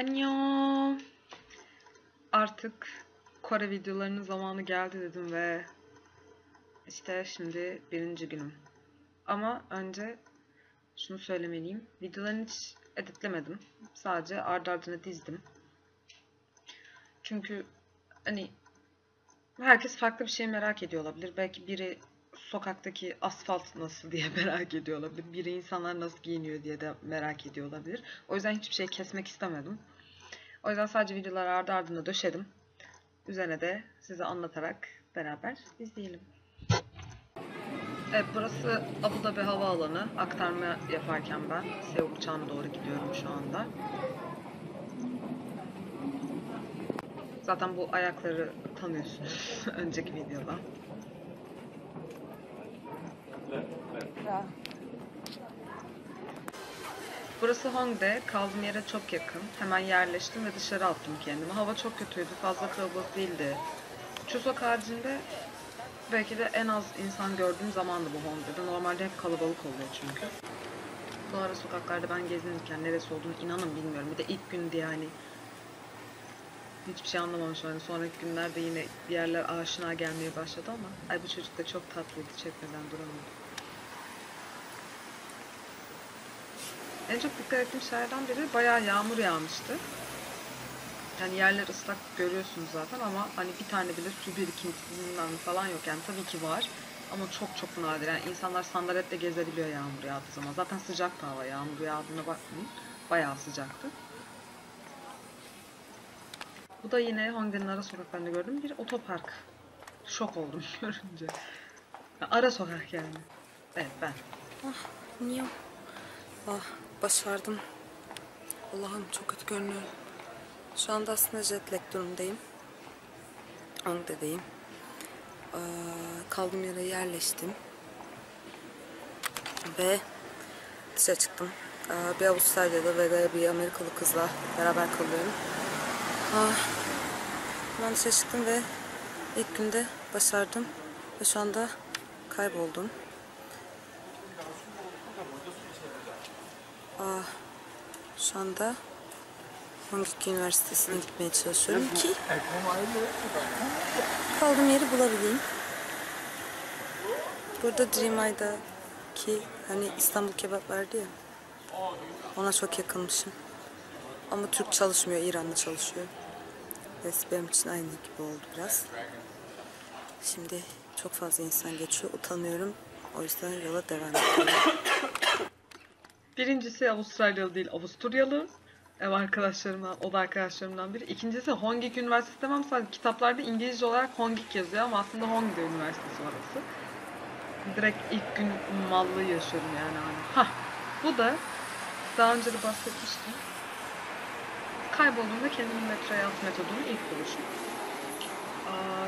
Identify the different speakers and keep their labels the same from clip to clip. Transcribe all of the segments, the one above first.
Speaker 1: Annyeong. Artık Kore videolarının zamanı geldi dedim ve işte şimdi birinci günüm. Ama önce şunu söylemeliyim. Videolarını hiç editlemedim. Sadece ardı ardına dizdim. Çünkü hani herkes farklı bir şey merak ediyor olabilir. Belki biri sokaktaki asfalt nasıl diye merak ediyor olabilir. Biri insanlar nasıl giyiniyor diye de merak ediyor olabilir. O yüzden hiçbir şey kesmek istemedim. O yüzden sadece videoları ardı ardına döşedim. Üzerine de size anlatarak beraber izleyelim. Evet burası Abu Dhabi Havaalanı. Aktarma yaparken ben Seul uçağına doğru gidiyorum şu anda. Zaten bu ayakları tanıyorsunuz önceki videodan. Burası Hongdae. Kaldığım yere çok yakın. Hemen yerleştim ve dışarı attım kendimi. Hava çok kötüydü. Fazla kalabalık değildi. Chuseok haricinde belki de en az insan gördüğüm zamandı bu Hongdae'de. Normalde hep kalabalık oluyor çünkü. Bu ara sokaklarda ben gezinirken neresi olduğunu inanın bilmiyorum. Bir de ilk gün diye hani hiçbir şey anlamamış hani sonraki günlerde yine bir yerler aşina gelmeye başladı ama ay bu çocuk da çok tatlıydı çekmeden duramadım. En çok dikkat ettiğim şeylerden biri bayağı yağmur yağmıştı. Yani yerler ıslak görüyorsunuz zaten ama hani bir tane bile su birikintisinden falan yok. Yani tabii ki var ama çok çok nadir. Yani insanlar sandaletle gezebiliyor yağmur yağdığı zaman. Zaten sıcak da hava yağmur yağdığına bakmayın. Bayağı sıcaktı. Bu da yine Hongdae'nin ara sokaklarında gördüğüm bir otopark. Şok oldum görünce. Ara sokak yani. Evet ben.
Speaker 2: Ah niye? Ah başardım. Allah'ım çok kötü görünüyor. Şu anda aslında jet lag durumdayım. Hongdae'deyim. Ee, kaldığım yere yerleştim. Ve dışarı çıktım. Ee, bir Avustralya'da ve de bir Amerikalı kızla beraber kalıyorum. Ah, ben dışarı çıktım ve ilk günde başardım. Ve şu anda kayboldum. Aa, şu anda Hongik Üniversitesi'ne gitmeye çalışıyorum ki kaldığım yeri bulabileyim. Burada Dream Eye'daki hani İstanbul kebap vardı ya ona çok yakınmışım. Ama Türk çalışmıyor, İran'da çalışıyor. Ve benim için aynı gibi oldu biraz. Şimdi çok fazla insan geçiyor, utanıyorum. O yüzden yola devam ediyorum.
Speaker 1: Birincisi Avustralyalı değil, Avusturyalı. Ev arkadaşlarımdan, oda arkadaşlarımdan biri. İkincisi Hongik Üniversitesi demem sadece kitaplarda İngilizce olarak Hongik yazıyor ama aslında Hongdae Üniversitesi orası. Direkt ilk gün mallığı yaşıyorum yani. Hani. Hah, bu da daha önce de bahsetmiştim. Kaybolduğumda kendimi metroya at metodunu ilk buluşum.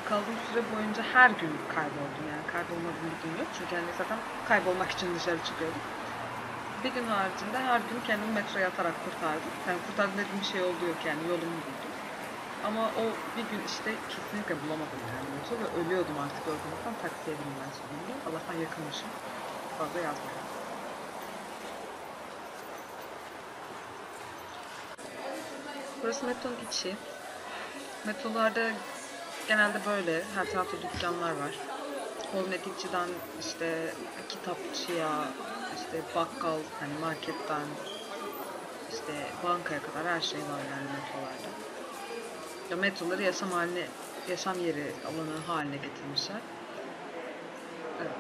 Speaker 1: Kaldığım süre boyunca her gün kayboldum yani kaybolmadığım bir gün yok. Çünkü hani zaten kaybolmak için dışarı çıkıyordum. Bir gün haricinde her gün kendimi metroya atarak kurtardım. Yani kurtardım dediğim bir şey oldu yok yani yolumu buldum. Ama o bir gün işte kesinlikle bulamadım yani metro ve ölüyordum artık yorgunluktan taksiye bindim ben sonunda. Allah'tan yakınmışım. Fazla yazmadım. Burası metronun içi. Metrolarda genelde böyle her tarafta dükkanlar var. Kozmetikçiden işte kitapçıya, işte bakkal, hani marketten, işte bankaya kadar her şey var yani metrolarda. Ya metroları yaşam haline, yaşam yeri alanı haline getirmişler.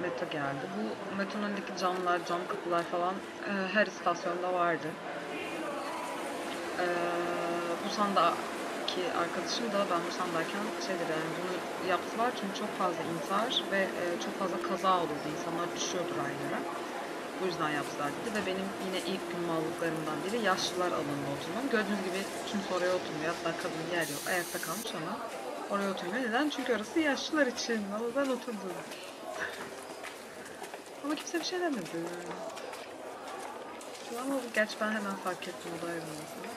Speaker 1: Metro geldi. Bu metronun önündeki camlar, cam kapılar falan e, her istasyonda vardı. E, Busan'daki arkadaşım da ben Busan'dayken şey dedi yani bunu yaptılar çünkü çok fazla intihar ve e, çok fazla kaza olurdu. İnsanlar düşüyordu raylara. Bu yüzden yaptılar dedi ve benim yine ilk gün mallıklarımdan biri yaşlılar alanında oturmam. Gördüğünüz gibi kimse oraya oturmuyor. Hatta kadın yer yok. Ayakta kalmış ama oraya oturmuyor. Neden? Çünkü orası yaşlılar için. Ama ben oturdum. ama kimse bir şey demedi. Ama gerçi ben hemen fark ettim o da ayrılmasını.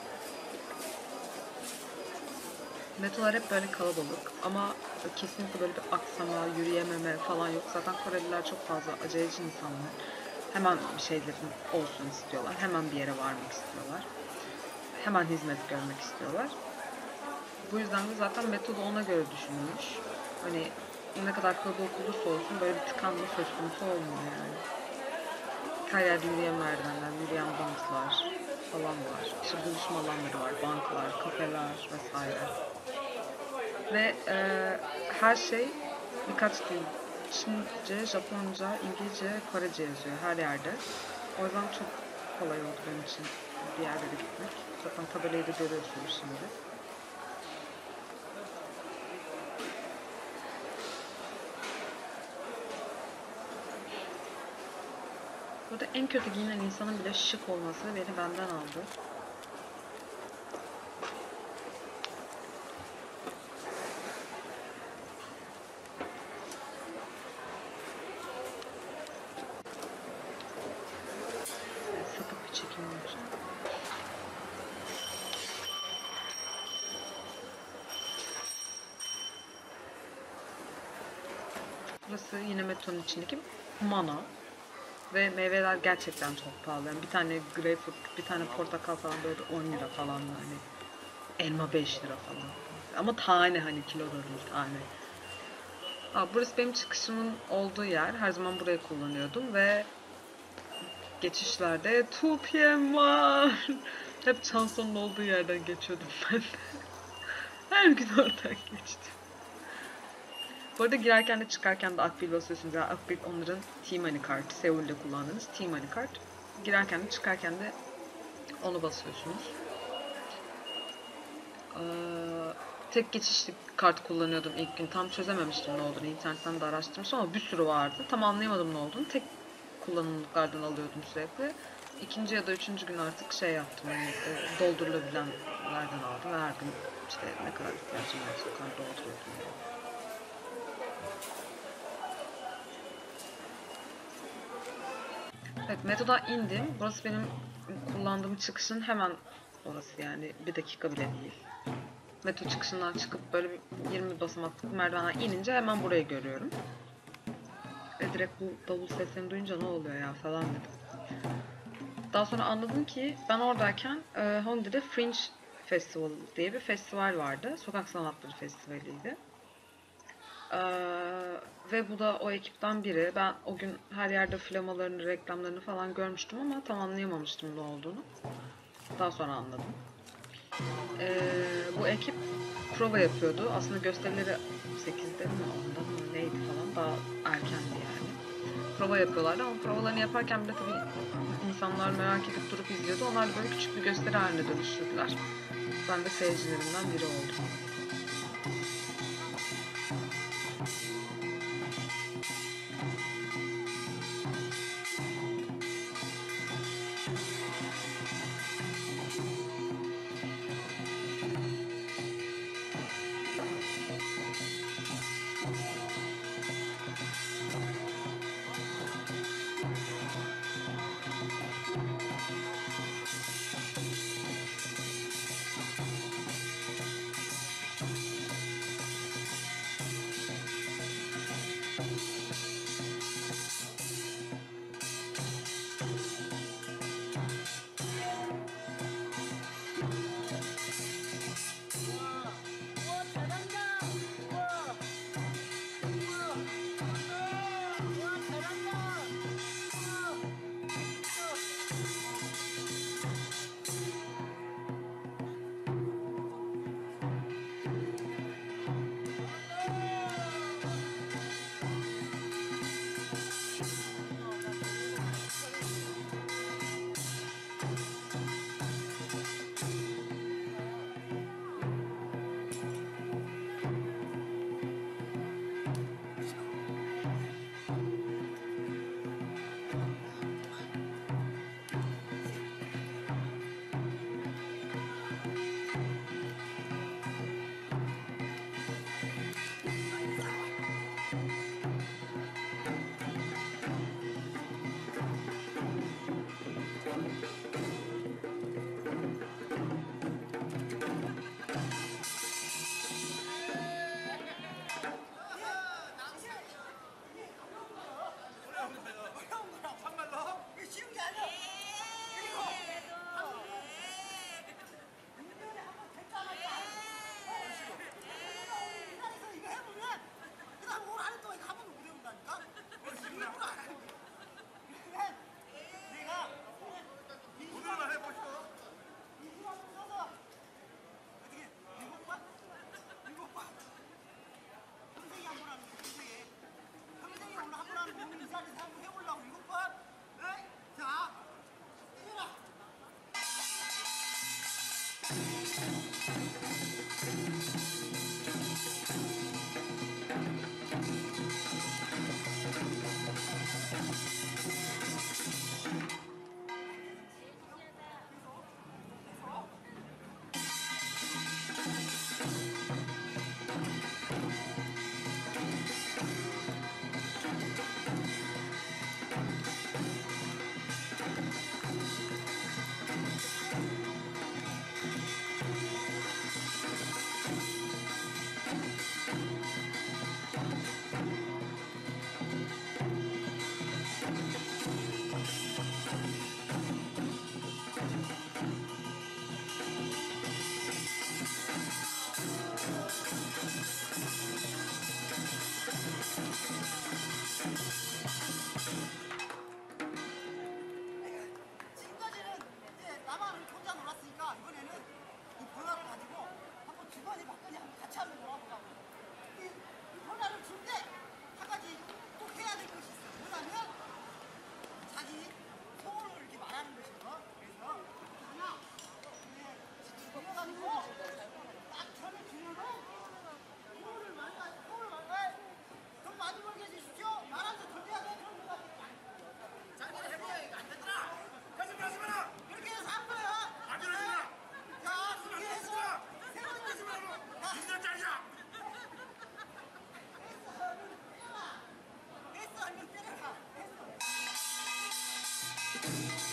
Speaker 1: Metrolar hep böyle kalabalık ama kesinlikle böyle bir aksama, yürüyememe falan yok. Zaten Koreliler çok fazla aceleci insanlar. Hemen bir şeylerin olsun istiyorlar. Hemen bir yere varmak istiyorlar. hemen hizmet görmek istiyorlar. Bu yüzden de zaten metodu ona göre düşünülmüş. Hani ne kadar kalabalık olursa olsun böyle bir tıkanma söz konusu olmuyor yani. Her yerde yürüyen merdivenler, yürüyen banklar falan var. İşte buluşma alanları var, banklar, kafeler vesaire. Ve e, her şey birkaç dil. Çince, Japonca, İngilizce, Korece yazıyor her yerde. O yüzden çok kolay oldu benim için bir yerlere gitmek. Zaten tabelayı da görüyorsunuz şimdi. Burada en kötü giyinen insanın bile şık olması beni benden aldı. Sapık bir çekim olacak. Burası yine metronun içindeki Mana. Ve meyveler gerçekten çok pahalı. Yani bir tane greyfurt, bir tane portakal falan böyle 10 lira falan yani. Elma 5 lira falan. Ama tane hani kilo da değil tane. Aa, burası benim çıkışımın olduğu yer. Her zaman burayı kullanıyordum ve geçişlerde 2 PM var. Hep Chanson'un olduğu yerden geçiyordum ben. Her gün oradan geçtim. Bu arada girerken de çıkarken de Akbil basıyorsunuz. Yani Akbil onların T-Money kartı. Seul'de kullandığınız T-Money kart. Girerken de çıkarken de onu basıyorsunuz. Ee, tek geçişlik kart kullanıyordum ilk gün. Tam çözememiştim ne olduğunu. İnternetten de araştırmıştım ama bir sürü vardı. Tam anlayamadım ne olduğunu. Tek kullanımlıklardan alıyordum sürekli. İkinci ya da üçüncü gün artık şey yaptım. Yani, e, doldurulabilenlerden aldım. Ve her gün işte ne kadar ihtiyacım varsa o dolduruyordum. Yani. Evet, metoda indim. Burası benim kullandığım çıkışın hemen orası yani. Bir dakika bile değil. Metro çıkışından çıkıp böyle bir 20 basamaklık merdivenden inince hemen burayı görüyorum. Ve direkt bu davul seslerini duyunca ne oluyor ya falan dedim. Daha sonra anladım ki ben oradayken e, Hongdae'de Fringe Festival diye bir festival vardı. Sokak Sanatları Festivali'ydi. Ee, ve bu da o ekipten biri. Ben o gün her yerde flamalarını, reklamlarını falan görmüştüm ama tam anlayamamıştım ne olduğunu. Daha sonra anladım. Ee, bu ekip prova yapıyordu. Aslında gösterileri 8'de mi 10'da mı neydi falan daha erkendi yani. Prova yapıyorlardı ama provalarını yaparken bile tabii insanlar merak edip durup izliyordu. Onlar da böyle küçük bir gösteri haline dönüştürdüler. Ben de seyircilerimden biri oldum.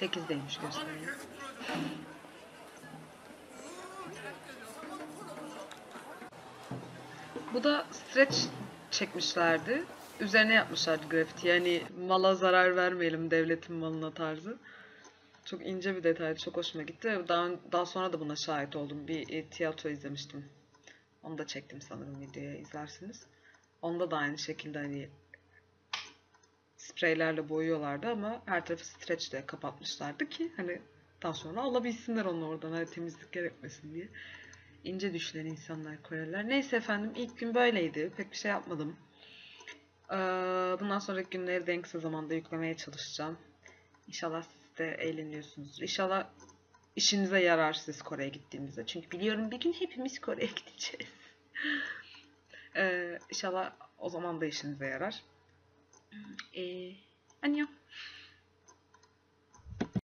Speaker 3: 8
Speaker 1: 8'deymiş gösteriyor. Bu da stretch çekmişlerdi. Üzerine yapmışlardı grafiti. Yani mala zarar vermeyelim devletin malına tarzı. Çok ince bir detay, çok hoşuma gitti. Daha, daha sonra da buna şahit oldum. Bir e, tiyatro izlemiştim. Onu da çektim sanırım videoya izlersiniz. Onda da aynı şekilde hani spreylerle boyuyorlardı ama her tarafı streçle kapatmışlardı ki hani daha sonra alabilsinler onu oradan hani temizlik gerekmesin diye. İnce düşünen insanlar Koreliler. Neyse efendim ilk gün böyleydi. Pek bir şey yapmadım. Ee, bundan sonraki günleri de en kısa zamanda yüklemeye çalışacağım. İnşallah siz de eğleniyorsunuzdur. İnşallah işinize yarar siz Kore'ye gittiğinizde. Çünkü biliyorum bir gün hepimiz Kore'ye gideceğiz. ee, inşallah o zaman da işinize yarar. eh, año.